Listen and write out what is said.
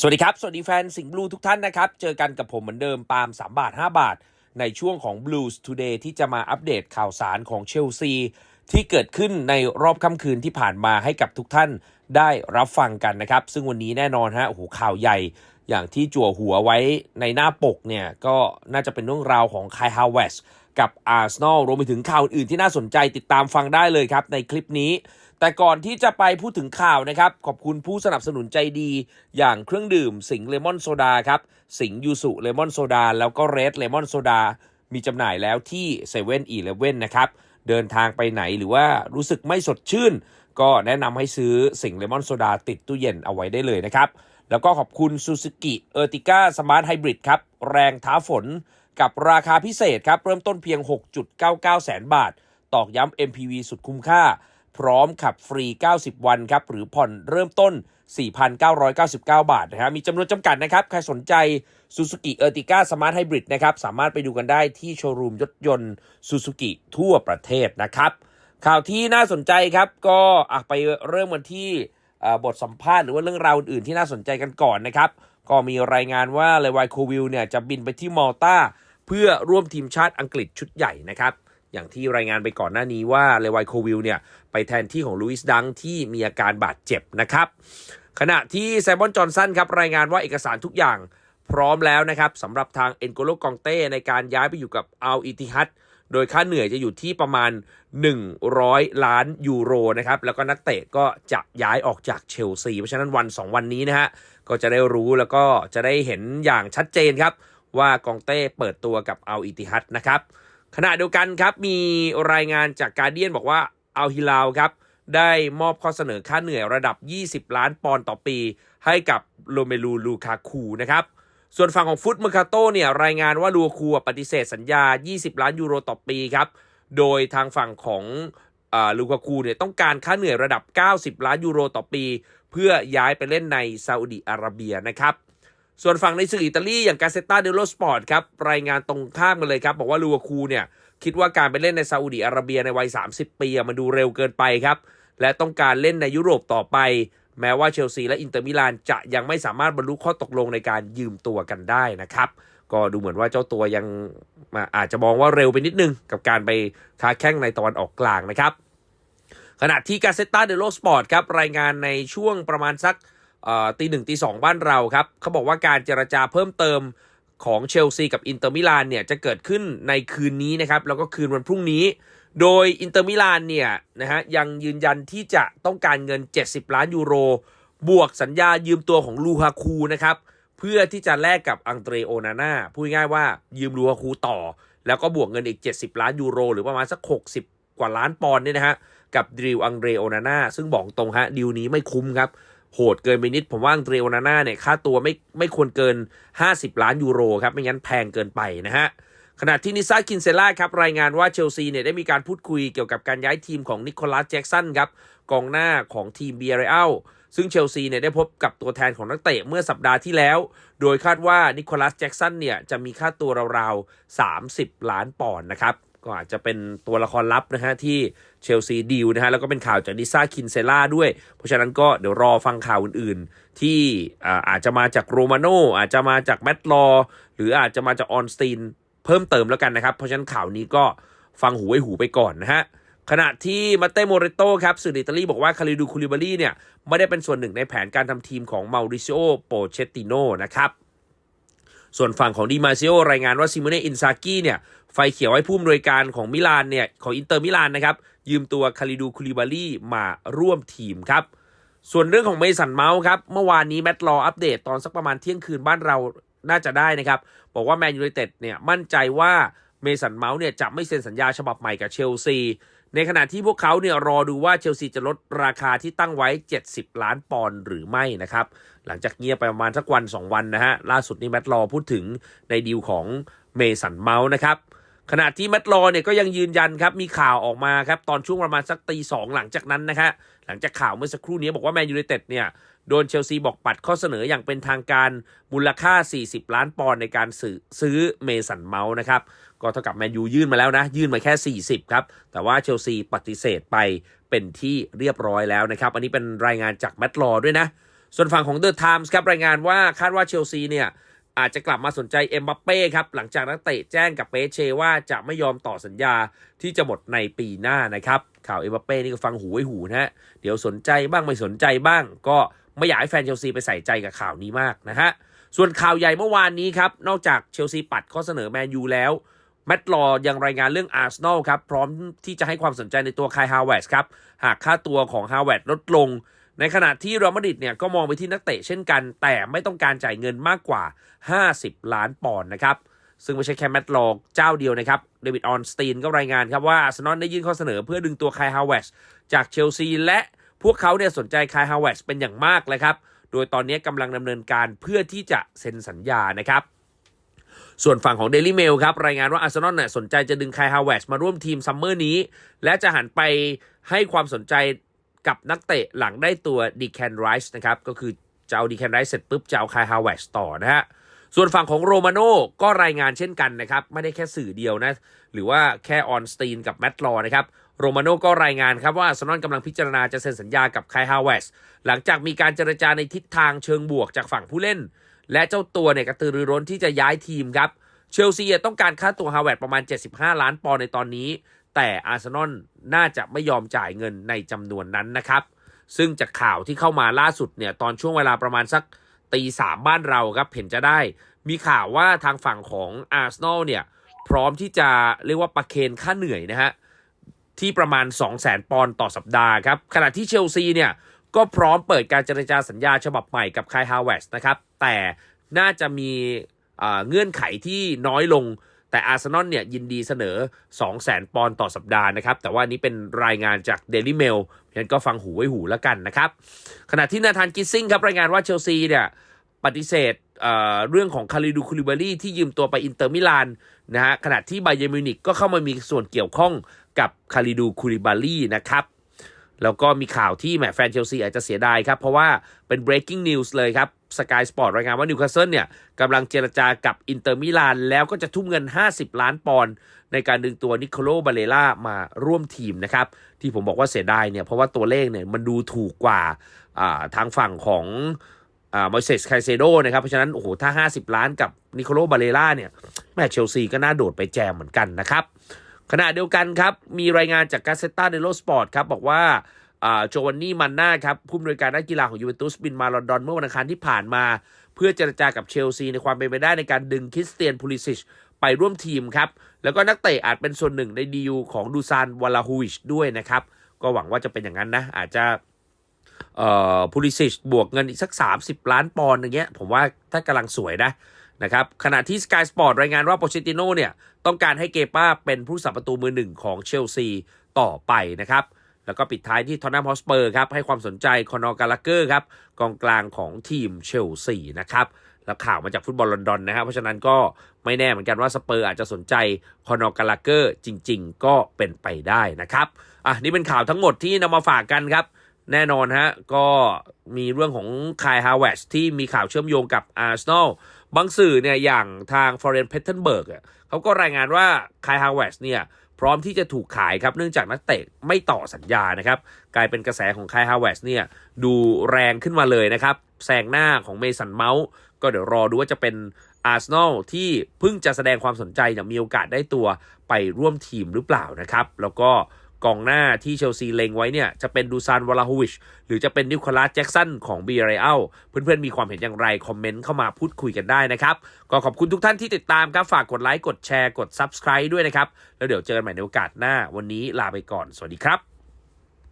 สวัสดีครับ สวัสดีแฟนสิงห์บลูทุกท่านนะครับ เจอกันกับผมเหมือนเดิมปาล์ม3 บาท 5 บาท ในช่วงของ Blues Today ที่จะมาอัปเดตข่าวสารของเชลซี ที่เกิดขึ้นในรอบค่ำคืนที่ผ่านมาให้กับทุกท่านได้รับฟังกันนะครับ ซึ่งวันนี้แน่นอนฮะโอ้โหข่าวใหญ่ อย่างที่จั่วหัวไว้ในหน้าปกเนี่ย ก็น่าจะเป็นเรื่องราวของคายฮาวเวส กับอาร์เซนอลรวมไปถึงข่าวอื่นที่น่าสนใจติดตามฟังได้เลยครับในคลิปนี้ แต่ก่อนที่จะไปพูดถึงข่าวนะครับ ขอบคุณผู้สนับสนุนใจดี อย่างเครื่องดื่มสิงเลมอนโซดาครับสิงยูสุเลมอนโซดาแล้วก็เรดเลมอนโซดามีจำหน่ายแล้วที่7 e เ e ่ e อนะครับเดินทางไปไหนหรือว่ารู้สึกไม่สดชื่น ก็แนะนำให้ซื้อสิงเลมอนโซดาติดตู้เย็นเอาไว้ได้เลยนะครับแล้วก็ขอบคุณ Suzuki Ertiga Smart Hybrid ครับแรงท้าฝน กับราคาพิเศษครับ เริ่มต้นเพียง 6.99 แสนบาท ตอกย้ำ MPV สุดคุ้มค่า พร้อมขับฟรี 90 วันครับ หรือผ่อนเริ่มต้น 4,999 บาทนะฮะมีจำนวนจำกัดนะครับ ใครสนใจ Suzuki Ertiga Smart Hybrid นะครับ สามารถไปดูกันได้ที่โชว์รูมยนต์ยนต์ Suzuki ทั่วประเทศนะครับ ข่าวที่น่าสนใจครับ ก็ไปเริ่มกันที่บทสัมภาษณ์หรือว่าเรื่องราวอื่นๆที่น่าสนใจกันก่อนนะครับ ก็มีรายงานว่าเลวายโควิลเนี่ยจะบินไปที่มอลตา เพื่อร่วมทีมชาติอังกฤษชุดใหญ่นะครับ อย่างที่รายงานไปก่อนหน้านี้ว่าเลวายโควิลเนี่ยไปแทนที่ของลุยส์ดังที่มีอาการบาดเจ็บนะครับ ขณะที่ไซมอนจอห์นสันครับรายงานว่าเอกสารทุกอย่างพร้อมแล้วนะครับสำหรับทางเอ็นโกโลกองเต้ในการย้ายไปอยู่กับอัลอิติฮัดโดยค่าเหนื่อยจะอยู่ที่ประมาณ 100 ล้านยูโรนะครับแล้วก็นักเตะก็จะย้ายออกจากเชลซี เพราะฉะนั้นวัน 2 วันนี้นะฮะก็จะได้รู้แล้วก็จะได้เห็นอย่างชัดเจนครับ ว่ากองเต้เปิดตัวกับอัลอิติฮัดนะครับขณะเดียวกันครับมีรายงานจากการเดียนบอกว่าอัลฮิลาวครับได้มอบข้อเสนอค่าเหนื่อยระดับ 20 ล้านปอนด์ต่อปี ให้กับโรเมลูลูคาคูนะครับส่วนฝั่งของฟุตเมอร์คาโตเนี่ยรายงานว่าลูคูปฏิเสธสัญญา 20 ล้านยูโรต่อปีครับโดยทางฝั่งของลูคาคูเนี่ยต้องการค่าเหนื่อยระดับ 90 ล้านยูโรต่อปี เพื่อย้ายไปเล่นในซาอุดิอาระเบียนะครับ ส่วนฝั่งในสื่ออิตาลีอย่างกาเซตาเดลโลสปอร์ตครับรายงานตรงข้ามกันเลยครับ บอกว่าลูอาคูเนี่ยคิดว่าการไปเล่นในซาอุดิอาระเบียในวัย 30 ปีมันดูเร็วเกินไปครับ และต้องการเล่นในยุโรปต่อไป แม้ว่าเชลซีและอินเตอร์มิลานจะยังไม่สามารถบรรลุข้อตกลงในการยืมตัวกันได้นะครับ ก็ดูเหมือนว่าเจ้าตัวยังอาจจะมองว่าเร็วไปนิดนึง กับการไปค้าแข้งในตะวันออกกลางนะครับ ขณะที่กาเซตาเดโลสปอร์ตครับรายงานในช่วงประมาณสัก ตีหนึ่งตีสองบ้านเราครับเขาบอกว่าการเจรจาเพิ่มเติมของเชลซีกับอินเตอร์มิลานเนี่ยจะเกิดขึ้นในคืนนี้นะครับแล้วก็คืนวันพรุ่งนี้ โดยอินเตอร์มิลานเนี่ยนะฮะยังยืนยันที่จะต้องการเงิน 70 ล้านยูโร บวกสัญญายืมตัวของลูฮาคูนะครับเพื่อที่จะแลกกับอังเตรโอนาน่าพูดง่ายว่ายืมลูฮาคูต่อ แล้วก็บวกเงินอีก 70 ล้านยูโร หรือประมาณสัก 60 กว่าล้านปอนด์เนี่ยนะฮะกับดิวอังเดรโอนาน่าซึ่งบอกตรงฮะดีลนี้ไม่คุ้มครับ โหดเกินไปนิด ผมว่าอังเดรโอนาน่าเนี่ยค่าตัวไม่ไม่ควรเกิน 50 ล้านยูโรครับ ไม่งั้นแพงเกินไปนะฮะขณะที่นิซ่าคินเซล่าครับรายงานว่าเชลซีเนี่ยได้มีการพูดคุยเกี่ยวกับการย้ายทีมของนิโคลัสแจ็กสันครับกองหน้าของทีมเบียร์เรอัลซึ่งเชลซีเนี่ยได้พบกับตัวแทนของนักเตะเมื่อสัปดาห์ที่แล้ว โดยคาดว่านิโคลัสแจ็กสันเนี่ยจะมีค่าตัวราวๆ 30 ล้านปอนด์นะครับ ก็อาจจะเป็นตัวละครลับนะฮะที่เชลซีดีลนะฮะแล้วก็เป็นข่าวจากดิซ่าคินเซล่าด้วย เพราะฉะนั้นก็เดี๋ยวรอฟังข่าวอื่นๆ ที่อาจจะมาจากโรมาโนอาจจะมาจากแมตลอหรืออาจจะมาจากออนสตีนเพิ่มเติมแล้วกันนะครับ เพราะฉะนั้นข่าวนี้ก็ฟังหูไว้หูไปก่อนนะฮะขณะที่มาเต้โมเรโตครับสื่ออิตาลีบอกว่าคาริดูคูลิบารีเนี่ยไม่ได้เป็นส่วนหนึ่งในแผนการทำทีมของมาริซิโอโปเชตติโนนะครับส่วนฝั่งของดิมาซิโอรายงานว่าซิโมเนอินซากิเนี่ย ไฟเขียวให้ผู้อำนวยการของมิลานเนี่ยของอินเตอร์มิลานนะครับยืมตัวคาริดูคูลิบารีมาร่วมทีมครับ ส่วนเรื่องของเมสันเมาส์ครับ เมื่อวานนี้แมตต์ลออัปเดตตอนสักประมาณเที่ยงคืนบ้านเราน่าจะได้นะครับ บอกว่าแมนยูไนเต็ดเนี่ยมั่นใจว่าเมสันเมาส์เนี่ยจะไม่เซ็นสัญญาฉบับใหม่กับเชลซี ในขณะที่พวกเขาเนี่ยรอดูว่าเชลซีจะลดราคาที่ตั้งไว้ 70 ล้านปอนด์หรือไม่นะครับ หลังจากเงียบไปประมาณสักวัน 2 วันนะฮะ ล่าสุดนี้แมตต์ลอพูดถึงในดีลของเมสันเมาส์นะครับ ขณะที่แมตต์ลอเนี่ยก็ยังยืนยันครับมีข่าวออกมาครับตอนช่วงประมาณสักตีสองหลังจากนั้นนะฮะหลังจากข่าวเมื่อสักครู่นี้บอกว่าแมนยูไนเต็ดเนี่ยโดนเชลซีบอกปัดข้อเสนออย่างเป็นทางการมูลค่า 40 ล้านปอนด์ในการซื้อซื้อเมสันเมาส์นะครับก็เท่ากับแมนยูยื่นมาแล้วนะ ยื่นมาแค่ 40 ครับ แต่ว่าเชลซีปฏิเสธไปเป็นที่เรียบร้อยแล้วนะครับ อันนี้เป็นรายงานจากแมตต์ลอด้วยนะ ส่วนฝั่งของเดอะไทมส์ครับรายงานว่าคาดว่าเชลซีเนี่ย อาจจะกลับมาสนใจเอ็มบัปเป้ครับ หลังจากนักเตะแจ้งกับเปเชว่าจะไม่ยอมต่อสัญญาที่จะหมดในปีหน้านะครับ ข่าวเอ็มบัปเป้นี่ก็ฟังหูไว้หูนะฮะ เดี๋ยวสนใจบ้างไม่สนใจบ้าง ก็ไม่อยากให้แฟนเชลซีไปใส่ใจกับข่าวนี้มากนะฮะ ส่วนข่าวใหญ่เมื่อวานนี้ครับ นอกจากเชลซีปัดข้อเสนอแมนยูแล้วแมตต์ลอยังรายงานเรื่องอาร์เซนอลครับ พร้อมที่จะให้ความสนใจในตัวคายฮาวเวร์สครับ หากค่าตัวของฮาวเวร์สลดลง ในขณะที่รอัลมาดริดเนี่ยก็มองไปที่นักเตะเช่นกัน แต่ไม่ต้องการจ่ายเงินมากกว่า 50 ล้านปอนด์นะครับ ซึ่งไม่ใช่แค่แมตต์ลอเจ้าเดียวนะครับ เดวิดออนสตีนก็รายงานครับว่าอาร์เซนอลได้ยื่นข้อเสนอเพื่อดึงตัวคายฮาวเวร์สจากเชลซีและพวกเขาเนี่ยสนใจคายฮาวเวร์สเป็นอย่างมากเลยครับ โดยตอนนี้กำลังดำเนินการเพื่อที่จะเซ็นสัญญานะครับส่วนฝั่งของ Daily Mail ครับ รายงานว่าอาร์เซนอลน่ะสนใจจะดึงคายฮาวเวร์สมาร่วมทีมซัมเมอร์นี้ และจะหันไปให้ความสนใจ กับนักเตะหลังได้ตัวดีแคนไรส์นะครับ ก็คือจะเอาดีแคนไรส์เสร็จปุ๊บจะเอาคายฮาวเวร์สต่อนะฮะส่วนฝั่งของโรมาโน่ก็รายงานเช่นกันนะครับ ไม่ได้แค่สื่อเดียวนะ หรือว่าแค่ออนสตีนกับแมตต์ลอนะครับโรมาโน่ก็รายงานครับว่าอาร์เซนอลกำลังพิจารณาจะเซ็นสัญญากับคายฮาวเวร์สหลังจากมีการเจรจาในทิศทางเชิงบวกจากฝั่งผู้เล่น และเจ้าตัวเนี่ยกระตือรือร้นที่จะย้ายทีมครับเชลซีต้องการค่าตัวฮาวเวร์ดประมาณ 75 ล้านปอนด์ในตอนนี้ แต่อาร์เซนอลน่าจะไม่ยอมจ่ายเงินในจำนวนนั้นนะครับ ซึ่งจากข่าวที่เข้ามาล่าสุดเนี่ยตอนช่วงเวลาประมาณสักตีสามบ้านเราครับเห็นจะได้ มีข่าวว่าทางฝั่งของอาร์เซนอลเนี่ยพร้อมที่จะเรียกว่าประเคนค่าเหนื่อยนะฮะที่ประมาณ 2 0 0แสนปอนด์ต่อสัปดาห์ครับขณะที่เชลซีเนี่ยก็พร้อมเปิดการเจรจาสัญญาฉบับใหม่กับคายฮาวเวร์สนะครับแต่น่าจะมีเงื่อนไขที่น้อยลง แต่อาร์เซนอลเนี่ยยินดีเสนอ 2 0 0แสนปอนด์ต่อสัปดาห์นะครับ แต่ว่านี้เป็นรายงานจาก Daily Mail เพราะฉะนั้นก็ฟังหูไว้หูแล้วกันนะครับ ขณะที่นาธานกิสซิงครับรายงานว่าเชลซีเนี่ยปฏิเสธเเรื่องของคาริดูคูลิบารีที่ยืมตัวไปอินเตอร์มิลานนะฮะขณะที่ไบเยมิวนิกก็เข้ามามีส่วนเกี่ยวข้องกับคาริดูคูลิบารีนะครับแล้วก็มีข่าวที่แหมแฟนเชลซีอาจจะเสียดายครับ เพราะว่าเป็น breaking news เลยครับ สกายสปอร์ตรายงานว่านิวคาสเซิลเนี่ยกำลังเจรจากับอินเตอร์มิลานแล้วก็จะทุ่มเงิน 50 ล้านปอนด์ในการดึงตัวนิโคโลบาเลล่ามาร่วมทีมนะครับ ที่ผมบอกว่าเสียดายเนี่ยเพราะว่าตัวเลขเนี่ยมันดูถูกกว่าทางฝั่งของมอยเซสไคเซโดนะครับ เพราะฉะนั้นโอ้โหถ้า 50 ล้านกับนิโคโลบาเลล่าเนี่ยแม่เชลซีก็น่าโดดไปแจมเหมือนกันนะครับขณะเดียวกันครับ มีรายงานจากกาเซต t าเดโลสปอร์ตครับ บอกว่า โจวันนี่มันน่าครับผู้อำนวยการด้านกีฬาของยูเวนตุสบินมาลอนดอนเมื่อวันอังคารที่ผ่านมา เพื่อเจรจากับเชลซีในความเป็นไปได้ในการดึงคริสเตียนพูลิซิชไปร่วมทีมครับ แล้วก็นักเตะอาจเป็นส่วนหนึ่งในดีลของดูซานวาลาฮูวิชด้วยนะครับ ก็หวังว่าจะเป็นอย่างนั้นนะ อาจจะพูลิซิชบวกเงินอีกสัก 30 ล้านปอนด์อย่างเงี้ย ผมว่าถ้ากำลังสวยนะนะครับขณะที่ Sky Sport รายงานว่าโปเชติโน่เนี่ยต้องการให้เกป้าเป็นผู้สับประตูมือหนึ่งของเชลซีต่อไปนะครับ แล้วก็ปิดท้ายที่ทอนนัมฮอสเปอร์ครับให้ความสนใจคอนอร์กาลาเกอร์ครับกองกลางของทีมเชลซีนะครับแล้วข่าวมาจากฟุตบอลลอนดอนนะครับเพราะฉะนั้นก็ไม่แน่เหมือนกันว่าสเปอร์อาจจะสนใจคอนอร์กาลาเกอร์จริง ๆ ก็เป็นไปได้นะครับอะนี่เป็นข่าวทั้งหมดที่นำมาฝากกันครับแน่นอนฮะก็มีเรื่องของคายฮาวเวสที่มีข่าวเชื่อมโยงกับอาร์เซนอลบางสื่อเนี่ยอย่างทางฟอร์เรนเพทเทนเบิร์กเขาก็รายงานว่าคายฮาวเวสเนี่ย พร้อมที่จะถูกขายครับเนื่องจากนักเตะไม่ต่อสัญญานะครับกลายเป็นกระแสของคายฮาวเวสเนี่ยดูแรงขึ้นมาเลยนะครับแซงหน้าของเมสันเมาส์ก็เดี๋ยวรอดูว่าจะเป็นอาร์เซนอลที่เพิ่งจะแสดงความสนใจอย่างมีโอกาสได้ตัวไปร่วมทีมหรือเปล่านะครับ แล้วก็ กองหน้าที่เชลซีเล็งไว้เนี่ย จะเป็นดูซานวลาฮูวิช หรือจะเป็นนิโคลัสแจ็กสันของบีเรอัลเพื่อนๆ มีความเห็นอย่างไร คอมเมนต์เข้ามาพูดคุยกันได้นะครับ ก็ขอบคุณทุกท่านที่ติดตามครับ ฝากกดไลค์กดแชร์กด Subscribe ด้วยนะครับ แล้วเดี๋ยวเจอกันใหม่ในโอกาสหน้าวันนี้ลาไปก่อนสวัสดีครับ